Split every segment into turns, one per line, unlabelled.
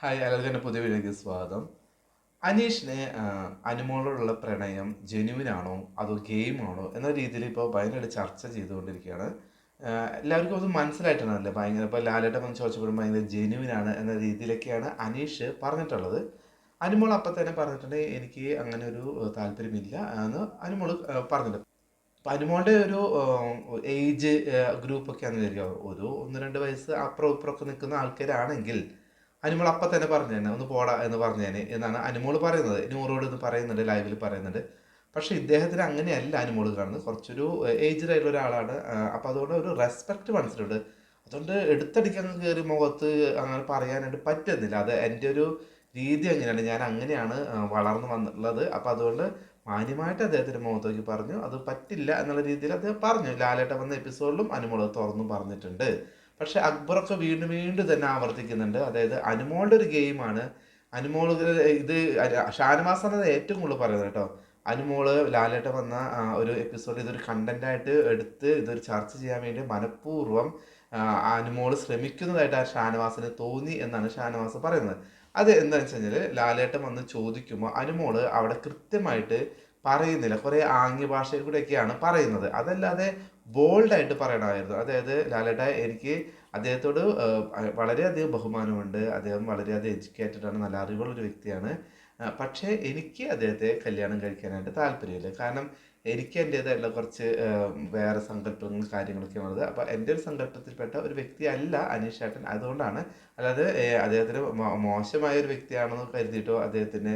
Hi എല്ലാവർക്കും പുതിയ വീഡിയോയ്ക്ക് സ്വാഗതം. അനീഷിനെ അനുമോളോടുള്ള പ്രണയം ജെന്യുവിൻ ആണോ അതോ ഗെയിം ആണോ എന്ന രീതിയിൽ ഇപ്പോൾ ഭയങ്കരമായിട്ട് ചർച്ച ചെയ്തുകൊണ്ടിരിക്കുകയാണ്. എല്ലാവർക്കും അത് മനസ്സിലായിട്ടാണല്ലേ ഭയങ്കര ഇപ്പോൾ ലാലേട്ടൻ വന്ന് ചോദിച്ചപ്പോഴും ഭയങ്കര ജെന്യുവിൻ ആണ് എന്ന രീതിയിലൊക്കെയാണ് അനീഷ് പറഞ്ഞിട്ടുള്ളത്. അനുമോൾ അപ്പം തന്നെ പറഞ്ഞിട്ടുണ്ട് എനിക്ക് അങ്ങനെ ഒരു താല്പര്യമില്ല എന്ന് അനുമോൾ പറഞ്ഞിട്ടുണ്ട്. അപ്പം അനുമോളുടെ ഒരു ഏജ് ഗ്രൂപ്പൊക്കെ ആണെന്ന് വിചാരിക്കുക. ഒരു ഒന്ന് രണ്ട് വയസ്സ് അപ്പുറം ഇപ്പുറമൊക്കെ നിൽക്കുന്ന ആൾക്കാരാണെങ്കിൽ അനുമോൾ അപ്പം തന്നെ പറഞ്ഞേനെ ഒന്ന് പോടാ എന്ന് പറഞ്ഞേനെ എന്നാണ് അനുമോൾ പറയുന്നത്. നൂറോട് എന്ന് പറയുന്നുണ്ട് ലൈവിൽ പറയുന്നുണ്ട്. പക്ഷെ ഇദ്ദേഹത്തിന് അങ്ങനെയല്ല അനുമോൾ കാണുന്നത്. കുറച്ചൊരു ഏജ്ഡ് ആയിട്ടുള്ള ഒരാളാണ്. അപ്പം അതുകൊണ്ട് ഒരു റെസ്പെക്റ്റ് മനസ്സിലുണ്ട്. അതുകൊണ്ട് എടുത്തടിക്കാൻ കയറി മുഖത്ത് അങ്ങനെ പറയാനായിട്ട് പറ്റുന്നില്ല. അത് എന്റെ ഒരു രീതി അങ്ങനെയാണ്. ഞാൻ അങ്ങനെയാണ് വളർന്നു വന്നിട്ടുള്ളത്. അപ്പം അതുകൊണ്ട് മാന്യമായിട്ട് അദ്ദേഹത്തിന്റെ മുഖത്തേക്ക് പറഞ്ഞു. അത് പറ്റില്ല എന്നുള്ള രീതിയിൽ അദ്ദേഹം പറഞ്ഞു. ലാലേട്ട വന്ന എപ്പിസോഡിലും അനുമോൾ തുറന്നു പറഞ്ഞിട്ടുണ്ട്. പക്ഷെ അക്ബറൊക്കെ വീണ്ടും വീണ്ടും തന്നെ ആവർത്തിക്കുന്നുണ്ട്. അതായത് അനുമോളുടെ ഒരു ഗെയിമാണ്. അനുമോൾ ഇത് ഷാനവാസാണ് അത് ഏറ്റവും കൂടുതൽ പറയുന്നത് കേട്ടോ. അനുമോൾ ലാലേട്ട വന്ന ഒരു എപ്പിസോഡ് ഇതൊരു കണ്ടന്റായിട്ട് എടുത്ത് ഇതൊരു ചർച്ച ചെയ്യാൻ വേണ്ടി മനഃപൂർവം അനുമോൾ ശ്രമിക്കുന്നതായിട്ട് ആ ഷാനവാസിന് തോന്നി എന്നാണ് ഷാനവാസ് പറയുന്നത്. അത് എന്താണെന്ന് വെച്ച് കഴിഞ്ഞാൽ ലാലേട്ടൻ വന്ന് ചോദിക്കുമ്പോൾ അനുമോൾ അവിടെ കൃത്യമായിട്ട് പറയുന്നില്ല. കുറേ ആംഗ്യ ഭാഷയിൽ കൂടെയൊക്കെയാണ് പറയുന്നത്. അതല്ലാതെ ബോൾഡായിട്ട് പറയണമായിരുന്നു. അതായത് ലാലേട്ട എനിക്ക് അദ്ദേഹത്തോട് വളരെയധികം ബഹുമാനമുണ്ട്. അദ്ദേഹം വളരെയധികം എഡ്യൂക്കേറ്റഡ് ആണ് നല്ല അറിവുള്ള ഒരു വ്യക്തിയാണ് പക്ഷേ എനിക്ക് അദ്ദേഹത്തെ കല്യാണം കഴിക്കാനായിട്ട് താല്പര്യമില്ല. കാരണം എനിക്ക് എന്റേതായിട്ടുള്ള കുറച്ച് വേറെ സങ്കല്പങ്ങളും കാര്യങ്ങളൊക്കെ ഉള്ളത്. അപ്പോൾ എന്റെ ഒരു സങ്കല്പത്തിൽപ്പെട്ട ഒരു വ്യക്തി അല്ല അനീഷ് ഏട്ടൻ അതുകൊണ്ടാണ്. അല്ലാതെ അദ്ദേഹത്തിന് മോശമായ ഒരു വ്യക്തിയാണെന്ന് കരുതിയിട്ടോ അദ്ദേഹത്തിന്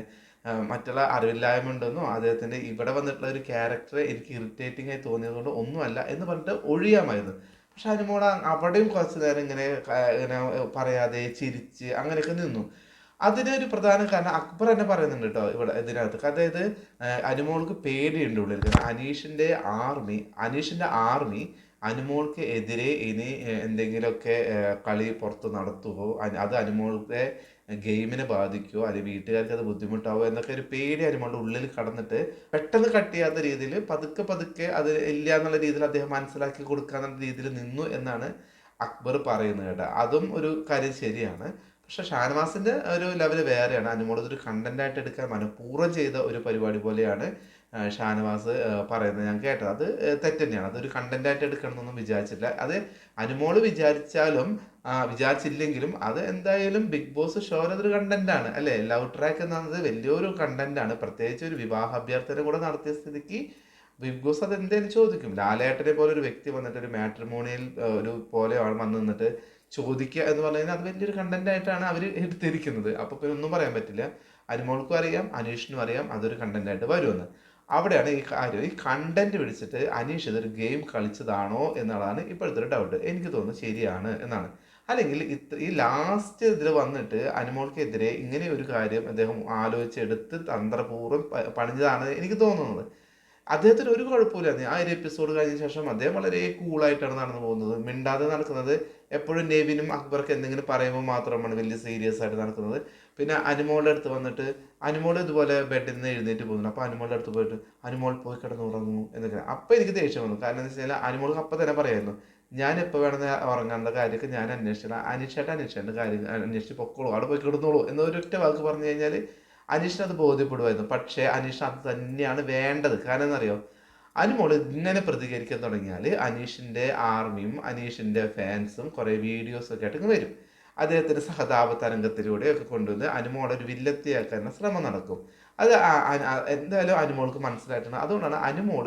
മറ്റുള്ള അറിവില്ലായ്മ ഉണ്ടെന്നോ അദ്ദേഹത്തിന്റെ ഇവിടെ വന്നിട്ടുള്ള ഒരു ക്യാരക്ടർ എനിക്ക് ഇറിറ്റേറ്റിംഗ് ആയി തോന്നിയത് കൊണ്ട് ഒന്നുമല്ല എന്ന് പറഞ്ഞിട്ട് ഒഴിയാമായിരുന്നു. പക്ഷെ അനുമോള അവിടെയും കുറച്ച് നേരം ഇങ്ങനെ ഇങ്ങനെ പറയാതെ ചിരിച്ച് അങ്ങനെയൊക്കെ നിന്നു. അതിനൊരു പ്രധാന കാരണം അക്ബർ തന്നെ പറയുന്നുണ്ട് കേട്ടോ ഇവിടെ ഇതിനകത്ത്. അതായത് അനുമോൾക്ക് പേടിയുണ്ട് ഉള്ളിൽ. കാരണം അനീഷിന്റെ ആർമി അനീഷിന്റെ ആർമി അനുമോൾക്ക് എതിരെ ഇനി എന്തെങ്കിലുമൊക്കെ കളി പുറത്ത് നടത്തുകയോ അത് അനുമോളുടെ ഗെയിമിനെ ബാധിക്കുമോ അല്ലെങ്കിൽ വീട്ടുകാർക്ക് അത് ബുദ്ധിമുട്ടാവോ എന്നൊക്കെ ഒരു പേടി അനുമോളുടെ ഉള്ളിൽ കടന്നിട്ട് പെട്ടെന്ന് കട്ട് ചെയ്യാത്ത രീതിയിൽ പതുക്കെ പതുക്കെ അത് ഇല്ല എന്നുള്ള രീതിയിൽ അദ്ദേഹം മനസ്സിലാക്കി കൊടുക്കാന്നുള്ള രീതിയിൽ നിന്നു എന്നാണ് അക്ബർ പറയുന്നത് കേട്ടോ. അതും ഒരു കാര്യം ശരിയാണ്. പക്ഷെ ഷാനവാസിന്റെ ഒരു ലെവൽ വേറെയാണ്. അനുമോളത് ഒരു കണ്ടന്റ് ആയിട്ട് എടുക്കാൻ മനഃപൂർവം ചെയ്ത ഒരു പരിപാടി പോലെയാണ് ഷാനവാസ് പറയുന്നത് ഞാൻ കേട്ടത്. അത് തെറ്റ് തന്നെയാണ്. അതൊരു കണ്ടന്റ് ആയിട്ട് എടുക്കണം എന്നൊന്നും വിചാരിച്ചില്ല അത് അനുമോൾ വിചാരിച്ചാലും വിചാരിച്ചില്ലെങ്കിലും അത് എന്തായാലും ബിഗ് ബോസ് ഷോയിൽ അതൊരു കണ്ടന്റ് ആണ് അല്ലേ? ലവ് ട്രാക്ക് എന്നത് വലിയൊരു കണ്ടന്റാണ് പ്രത്യേകിച്ച് ഒരു വിവാഹ അഭ്യർത്ഥന കൂടെ നടത്തിയ സ്ഥിതിക്ക് ബിഗ് ബോസ് അത് എന്തായാലും ചോദിക്കും. ലാലേട്ടനെ പോലെ ഒരു വ്യക്തി വന്നിട്ട് ഒരു മാട്രിമോണിയൽ ഒരു പോലെ വന്ന് നിന്നിട്ട് ചോദിക്കുക എന്ന് പറഞ്ഞു കഴിഞ്ഞാൽ അത് വലിയൊരു കണ്ടന്റ് ആയിട്ടാണ് അവർ എടുത്തിരിക്കുന്നത്. അപ്പോൾ പിന്നെ ഒന്നും പറയാൻ പറ്റില്ല. അനുമോൾക്കും അറിയാം അനീഷിനും അറിയാം അതൊരു കണ്ടന്റ് ആയിട്ട് വരുമെന്ന്. അവിടെയാണ് ഈ കാര്യം. ഈ കണ്ടന്റ് പിടിച്ചിട്ട് അനീഷ് ഇതൊരു ഗെയിം കളിച്ചതാണോ എന്നുള്ളതാണ് ഇപ്പോഴത്തെ ഒരു ഡൗട്ട് എനിക്ക് തോന്നുന്നു ശരിയാണ് എന്നാണ്. അല്ലെങ്കിൽ ഈ ലാസ്റ്റ് ഇതിൽ വന്നിട്ട് അനുമോൾക്കെതിരെ ഇങ്ങനെ ഒരു കാര്യം അദ്ദേഹം ആലോചിച്ചെടുത്ത് തന്ത്രപൂർവം പണിഞ്ഞതാണ് എനിക്ക് തോന്നുന്നത്. അദ്ദേഹത്തിന് ഒരു കുഴപ്പമില്ല ആ ഒരു എപ്പിസോഡ് കഴിഞ്ഞ ശേഷം അദ്ദേഹം വളരെ കൂളായിട്ടാണ് നടന്നു പോകുന്നത്. മിണ്ടാതെ നടക്കുന്നത് എപ്പോഴും നെവിനും അക്ബർക്ക് എന്തെങ്കിലും പറയുമ്പോൾ മാത്രമാണ് വലിയ സീരിയസ് ആയിട്ട് നടക്കുന്നത്. പിന്നെ അനുമോളുടെ അടുത്ത് വന്നിട്ട് അനുമോൾ ഇതുപോലെ ബെഡിൽ നിന്ന് എഴുന്നേറ്റ് പോകുന്നു അപ്പോൾ അനുമോളുടെ അടുത്ത് പോയിട്ട് അനുമോൾ പോയി കിടന്ന് ഉറങ്ങുന്നു എന്നൊക്കെ അപ്പോൾ എനിക്ക് ദേഷ്യം വന്നു. കാരണം എന്താ വെച്ചാൽ അനുമോൾക്ക് അപ്പം തന്നെ പറയായിരുന്നു ഞാൻ എപ്പോൾ വേണമെന്ന് ഉറങ്ങാനുള്ള കാര്യമൊക്കെ ഞാൻ അന്വേഷിച്ചില്ല അനീഷായിട്ട് അന്വേഷിച്ചേണ്ട കാര്യം അന്വേഷിച്ച് പൊക്കോളൂ. അവിടെ പോയി കിടന്നോളൂ. എന്നൊരൊറ്റ വാക്ക് പറഞ്ഞു കഴിഞ്ഞാൽ അനീഷിന് അത് ബോധ്യപ്പെടുമായിരുന്നു. പക്ഷേ അനീഷിന് അത് തന്നെയാണ് വേണ്ടത്. കാരണം എന്നറിയോ? അനുമോൾ ഇങ്ങനെ പ്രതികരിക്കാൻ തുടങ്ങിയാൽ അനീഷിന്റെ ആർമിയും അനീഷിന്റെ ഫാൻസും കുറേ വീഡിയോസ് ഒക്കെ ആയിട്ട് വരും. അദ്ദേഹത്തിന്റെ സഹതാപ തരംഗത്തിലൂടെ ഒക്കെ കൊണ്ടുവന്ന് അനുമോളെ ഒരു വില്ലത്തിയാക്കാൻ ശ്രമം നടക്കും. അത് എന്തായാലും അനുമോൾക്ക് മനസ്സിലായിട്ടുണ്ട്. അതുകൊണ്ടാണ് അനുമോൾ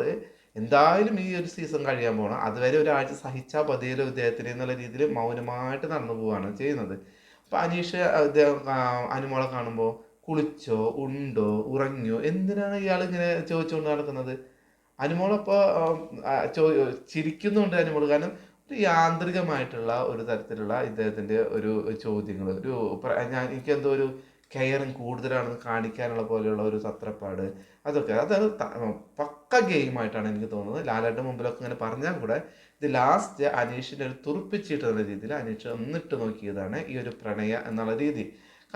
എന്തായാലും ഈ ഒരു സീസൺ കഴിയാൻ പോകണം അതുവരെ ഒരാഴ്ച സഹിച്ചാൽ പതിയല്ലോ ഇദ്ദേഹത്തിന് എന്നുള്ള രീതിയിൽ മൗനമായിട്ട് നടന്നു പോവുകയാണ് ചെയ്യുന്നത്. അപ്പൊ അനീഷ് അദ്ദേഹം അനുമോളെ കാണുമ്പോൾ കുളിച്ചോ ഉണ്ടോ ഉറങ്ങിയോ എന്തിനാണ് ഇയാൾ ഇങ്ങനെ ചോദിച്ചുകൊണ്ട് നടക്കുന്നത്? അനുമോളപ്പോൾ ചിരിക്കുന്നുണ്ട് അനുമോൾ. കാരണം ഒരു യാന്ത്രികമായിട്ടുള്ള ഒരു തരത്തിലുള്ള ഇദ്ദേഹത്തിന്റെ ഒരു ചോദ്യങ്ങൾ. ഒരു ഞാൻ എനിക്ക് എന്തോ ഒരു കെയറിങ് കൂടുതലാണെന്ന് കാണിക്കാനുള്ള പോലെയുള്ള ഒരു തത്രപ്പാട് അതൊക്കെ. അതാണ് പക്ക ഗെയിമായിട്ടാണ് എനിക്ക് തോന്നുന്നത്. ലാലാട്ട് മുമ്പിലൊക്കെ ഇങ്ങനെ പറഞ്ഞാൽ കൂടെ ഇത് ലാസ്റ്റ് അനീഷിന്റെ ഒരു തുറപ്പിച്ചിട്ട് എന്നുള്ള രീതിയിൽ അനീഷ് ഒന്നിട്ട് നോക്കിയതാണ് ഈ ഒരു പ്രണയ എന്നുള്ള രീതി.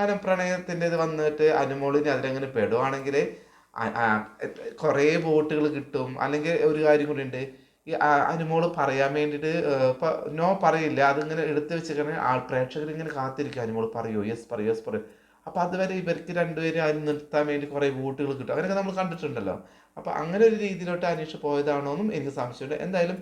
കാരണം പ്രണയത്തിന്റെ ഇത് വന്നിട്ട് അനുമോളിന് അതിലങ്ങനെ പെടുവാണെങ്കിൽ കുറേ വോട്ടുകൾ കിട്ടും. അല്ലെങ്കിൽ ഒരു കാര്യം കൂടി ഉണ്ട്. ഈ അനുമോൾ പറയാൻ വേണ്ടിയിട്ട് നോ പറയില്ല. അതിങ്ങനെ എടുത്തു വെച്ചിങ്ങനെ ആൾ പ്രേക്ഷകർ ഇങ്ങനെ കാത്തിരിക്കും. അനുമോൾ പറയൂ യെസ് പറയൂ യെസ് പറയൂ. അപ്പോൾ അതുവരെ ഇവർക്ക് രണ്ടുപേരും അതിന് നിർത്താൻ വേണ്ടി കുറേ വോട്ടുകൾ കിട്ടും. അങ്ങനെയൊക്കെ നമ്മൾ കണ്ടിട്ടുണ്ടല്ലോ. അപ്പോൾ അങ്ങനെ ഒരു രീതിയിലോട്ട് അന്വേഷിച്ച് പോയതാണോ എന്നും എനിക്ക് സംശയമുണ്ട് എന്തായാലും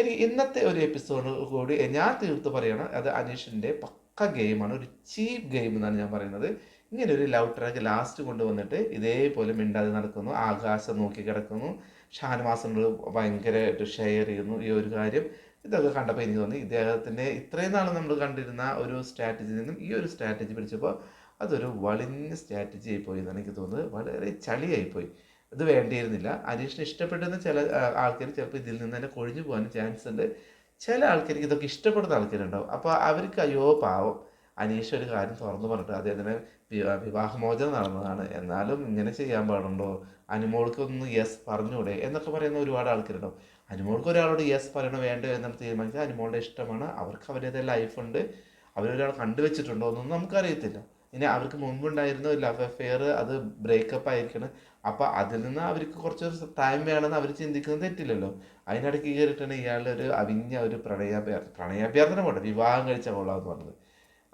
എനിക്ക് ഇന്നത്തെ ഒരു എപ്പിസോഡ് കൂടി ഞാൻ തീർത്ത് പറയണം. അത് അനീഷിന്റെ പക്ക ഗെയിമാണ് ഒരു ചീപ്പ് ഗെയിം എന്നാണ് ഞാൻ പറയുന്നത്. ഇങ്ങനെ ഒരു ലവ് ട്രാക്ക് ലാസ്റ്റ് കൊണ്ടുവന്നിട്ട് ഇതേപോലെ മിണ്ടാതെ നടക്കുന്നു. ആകാശം നോക്കി കിടക്കുന്നു. ഷാനവാസനോട് ഭയങ്കരമായിട്ട് ഷെയർ ചെയ്യുന്നു ഈ ഒരു കാര്യം. ഇതൊക്കെ കണ്ടപ്പോൾ എനിക്ക് തോന്നി ഇദ്ദേഹത്തിന്റെ ഇത്രയും നാൾ നമ്മൾ കണ്ടിരുന്ന ഒരു സ്ട്രാറ്റജിയിൽ നിന്നും ഈ ഒരു സ്ട്രാറ്റജി പിടിച്ചപ്പോൾ അതൊരു വളിഞ്ഞ സ്ട്രാറ്റജി ആയിപ്പോയി എന്നാണ് എനിക്ക് തോന്നുന്നത്. വളരെ ചളിയായിപ്പോയി. ഇത് വേണ്ടിയിരുന്നില്ല. അനീഷിന് ഇഷ്ടപ്പെട്ടിരുന്ന ചില ആൾക്കാർ ചിലപ്പോൾ ഇതിൽ നിന്ന് തന്നെ കൊഴിഞ്ഞു പോകാൻ ചാൻസ് ഉണ്ട്. ചില ആൾക്കാർക്ക് ഇതൊക്കെ ഇഷ്ടപ്പെടുന്ന ആൾക്കാരുണ്ടാവും. അപ്പോൾ അവർക്ക് അയ്യോ പാവം. അനീഷ് ഒരു കാര്യം തുറന്നു പറഞ്ഞിട്ട് അദ്ദേഹത്തിന് വിവാഹമോചനം നടന്നതാണ്. എന്നാലും ഇങ്ങനെ ചെയ്യാൻ പാടുണ്ടോ? അനുമോൾക്കൊന്ന് യെസ് പറഞ്ഞൂടെ എന്നൊക്കെ പറയുന്ന ഒരുപാട് ആൾക്കാരുണ്ടാവും. അനുമോൾക്ക് ഒരാളോട് യെസ് പറയണോ വേണ്ടോ എന്നൊക്കെ തീരുമാനിച്ചാൽ അനുമോളുടെ ഇഷ്ടമാണ്. അവർക്ക് അവരുടേതായ ലൈഫുണ്ട് അവരൊരാൾ കണ്ടുവച്ചിട്ടുണ്ടോ എന്നൊന്നും നമുക്കറിയത്തില്ല. ഇനി അവർക്ക് മുമ്പുണ്ടായിരുന്ന ലവ് അഫെയർ അത് ബ്രേക്കപ്പ് ആയിരിക്കണം. അപ്പോൾ അതിൽ നിന്ന് അവർക്ക് കുറച്ച് ടൈം വേണമെന്ന് അവർ ചിന്തിക്കുന്നത് തെറ്റില്ലല്ലോ. അതിനിടയ്ക്ക് കയറിയിട്ടാണ് ഇയാളുടെ ഒരു അവിഞ്ഞ ഒരു പ്രണയാഭ്യർത്ഥന പ്രണയാഭ്യർത്ഥന പോട്ടെ വിവാഹം കഴിച്ച കൊള്ളാമെന്ന് പറഞ്ഞത്.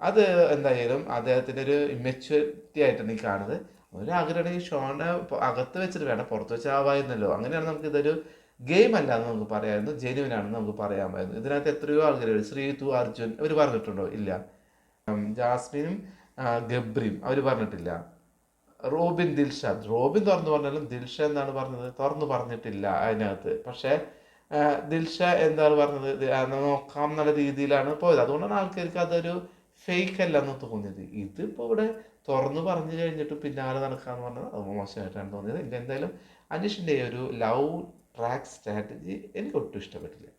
അത് എന്തായാലും അദ്ദേഹത്തിന്റെ ഒരു ഇമ്മച്യൂരിറ്റി ആയിട്ടാണ് ഈ കാണുന്നത്. ഒരു ആഗ്രഹമാണെങ്കിൽ പൊ- അകത്ത് വെച്ചിട്ട് വേണം പുറത്ത് വെച്ച് ആവായിരുന്നല്ലോ. അങ്ങനെയാണ് നമുക്ക് ഇതൊരു ഗെയിം അല്ല എന്ന് നമുക്ക് പറയാമായിരുന്നു. ജെനുവിൻ ആണെന്ന് നമുക്ക് പറയാമായിരുന്നു. ഇതിനകത്ത് എത്രയോ ആൾക്കാർ ശ്രീതു അർജുൻ ഇവർ പറഞ്ഞിട്ടുണ്ടോ? ഇല്ല. ജാസ്മിനും ആ, ഗബ്രിയും. അവർ പറഞ്ഞിട്ടില്ല. റോബിൻ ദിൽഷാദ്. റോബിൻ തുറന്നു പറഞ്ഞാലും ദിൽഷ എന്നാണ് പറഞ്ഞത്? തുറന്നു പറഞ്ഞിട്ടില്ല അതിനകത്ത്. പക്ഷേ ദിൽഷ എന്താണ് പറഞ്ഞത്? നോക്കാം എന്നുള്ള രീതിയിലാണ് പോയത്. അതുകൊണ്ടാണ് ആൾക്കാർക്ക് അതൊരു ഫേക്ക് അല്ല എന്ന് തോന്നിയത്. ഇതിപ്പോൾ ഇവിടെ തുറന്നു പറഞ്ഞു കഴിഞ്ഞിട്ട് പിന്നാലെ നടക്കാന്ന് പറഞ്ഞത് അത് മോശമായിട്ടാണ് തോന്നിയത്. എനിക്ക് എന്തായാലും അനീഷിന്റെ ഒരു ലവ് ട്രാക്ക് സ്ട്രാറ്റജി എനിക്ക് ഒട്ടും ഇഷ്ടപ്പെട്ടില്ല.